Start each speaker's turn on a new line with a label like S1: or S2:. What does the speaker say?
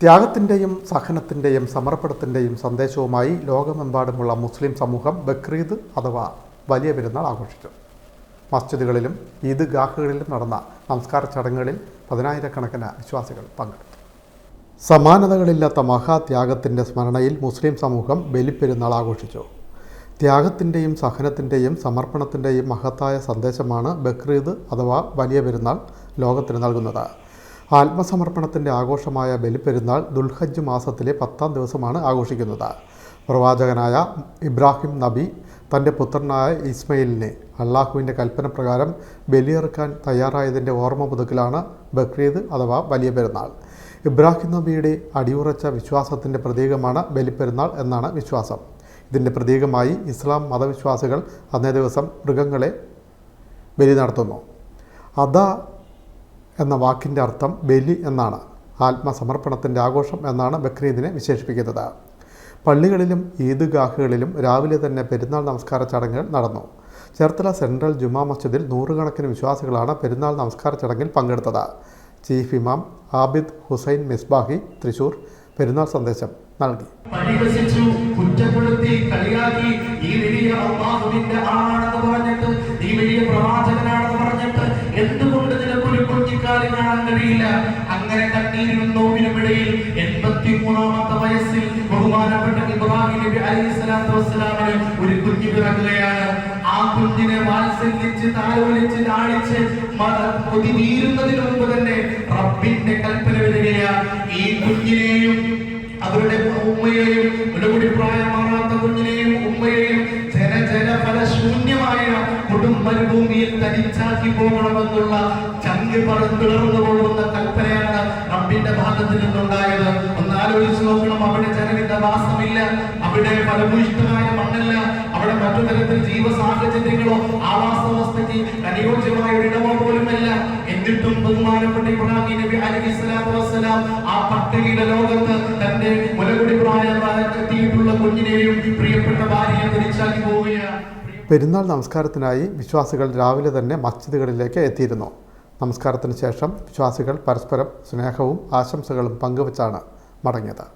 S1: ത്യാഗത്തിന്റെയും സഹനത്തിന്റെയും സമർപ്പണത്തിന്റെയും സന്ദേശവുമായി ലോകമെമ്പാടുമുള്ള മുസ്ലിം സമൂഹം ബക്രീദ് അഥവാ വലിയ പെരുന്നാൾ ആഘോഷിച്ചു. മസ്ജിദുകളിലും ഈദ്ഗാഹുകളിലും നടന്ന നമസ്കാര ചടങ്ങുകളിൽ പതിനായിരക്കണക്കിന് വിശ്വാസികൾ പങ്കെടുത്തു. സമാനതകളില്ലാത്ത മഹാത്യാഗത്തിന്റെ സ്മരണയിൽ മുസ്ലിം സമൂഹം ബലിപ്പെരുന്നാൾ ആഘോഷിച്ചു. ത്യാഗത്തിന്റെയും സഹനത്തിന്റെയും സമർപ്പണത്തിന്റെയും മഹത്തായ സന്ദേശമാണ് ബക്രീദ് അഥവാ വലിയ പെരുന്നാൾ ലോകത്തിന് നൽകുന്നത്. ആത്മസമർപ്പണത്തിന്റെ ആഘോഷമായ ബലിപ്പെരുന്നാൾ ദുൽഹജ്ജ് മാസത്തിലെ പത്താം ദിവസമാണ് ആഘോഷിക്കുന്നത്. പ്രവാചകനായ ഇബ്രാഹിം നബി തന്റെ പുത്രനായ ഇസ്മയിലിനെ അള്ളാഹുവിന്റെ കൽപ്പന പ്രകാരം ബലിയിറക്കാൻ തയ്യാറായതിന്റെ ഓർമ്മ പുതുക്കലാണ് ബക്രീദ് അഥവാ വലിയ പെരുന്നാൾ. ഇബ്രാഹിം നബിയുടെ അടിയുറച്ച വിശ്വാസത്തിന്റെ പ്രതീകമാണ് ബലിപ്പെരുന്നാൾ എന്നാണ് വിശ്വാസം. ഇതിന്റെ പ്രതീകമായി ഇസ്ലാം മതവിശ്വാസികൾ അന്നേ ദിവസം മൃഗങ്ങളെ ബലി നടത്തുന്നു. അദ എന്ന വാക്കിന്റെ അർത്ഥം ബലി എന്നാണ്. ആത്മസമർപ്പണത്തിന്റെ ആഘോഷം എന്നാണ് ബക്രീദിനെ വിശേഷിപ്പിക്കുന്നത്. പള്ളികളിലും ഈദ്ഗാഹുകളിലും രാവിലെ തന്നെ പെരുന്നാൾ നമസ്കാര ചടങ്ങുകൾ നടന്നു. ചേർത്തല സെൻട്രൽ ജുമാ മസ്ജിദിൽ നൂറുകണക്കിന് വിശ്വാസികളാണ് പെരുന്നാൾ നമസ്കാര ചടങ്ങിൽ പങ്കെടുത്തത്. ചീഫ് ഇമാം ആബിദ് ഹുസൈൻ മിസ്ബാഹി തൃശൂർ പെരുന്നാൾ സന്ദേശം നൽകി.
S2: ഈ ആണെന്ന് കുഞ്ഞിക്കാലി കാണാൻ കഴിയില്ല അങ്ങനെ കണ്ണീരിനും നോവിനും ഇടയിൽ എൺപത്തി മൂന്നാമത്തെ വയസ്സിൽ ബഹുമാനപ്പെട്ട ഇബ്രാഹിം നബി അലൈഹി സ്വലാത്തു വസ്സലാമിന് ഒരു കുഞ്ഞു പിറക്കുകയാണ്. ആ കുഞ്ഞിനെ വാത്സല്യിച്ച് താലോലിച്ച് ലാളിച്ച് മത- കൊതി തീരുന്നതിന് മുമ്പ് തന്നെ റബ്ബിന്റെ കൽപ്പന വരികയാണ്. ഈ കുഞ്ഞിനെയും അവരുടെ ഉമ്മയെയും ഇടപെടി പ്രായമാറാത്ത കുഞ്ഞിനെയും ഉമ്മയെയും ജന ജന ഫലശൂന്യമായ കൊടും മരുഭൂമിയിൽ തനിച്ചാക്കി പോകണമെന്നുള്ള പറന്ന് പിളർന്നു കൽപ്പനയാണ് റബ്ബിന്റെ ഭാഗത്ത് നിന്നുണ്ടായത്. ഒന്ന് ആലോചിച്ച് നോക്കണം അവിടെ ജനവിന്റെ വാസമില്ല അവിടെ ഫലഭൂയിഷ്ടമായ മണ്ണല്ല അവിടെ മറ്റു തരത്തിൽ ജീവ സാഹചര്യങ്ങളോ ആവാസ വ്യവസ്ഥയ്ക്ക് അനുയോജ്യമായ ഒരു ഇടമോ പോലുമല്ല. എന്നിട്ടും ബഹുമാനപ്പെട്ട ഇബ്രാഹിം നബി അലൈഹി സ്വലാത്തു വസ്സലാം ആ പട്ടികയുടെ ലോകത്ത് തന്റെ മുലകുടി പ്രായത്തിയിട്ടുള്ള കുഞ്ഞിനെയും പ്രിയപ്പെട്ട ഭാര്യയെ തിരിച്ചാക്കി പോവുകയാണ്.
S1: പെരുന്നാൾ നമസ്കാരത്തിനായി വിശ്വാസികൾ രാവിലെ തന്നെ മസ്ജിദുകളിലേക്ക് എത്തിയിരുന്നു. നമസ്കാരത്തിന് ശേഷം വിശ്വാസികൾ പരസ്പരം സ്നേഹവും ആശംസകളും പങ്കുവച്ചാണ് മടങ്ങിയത്.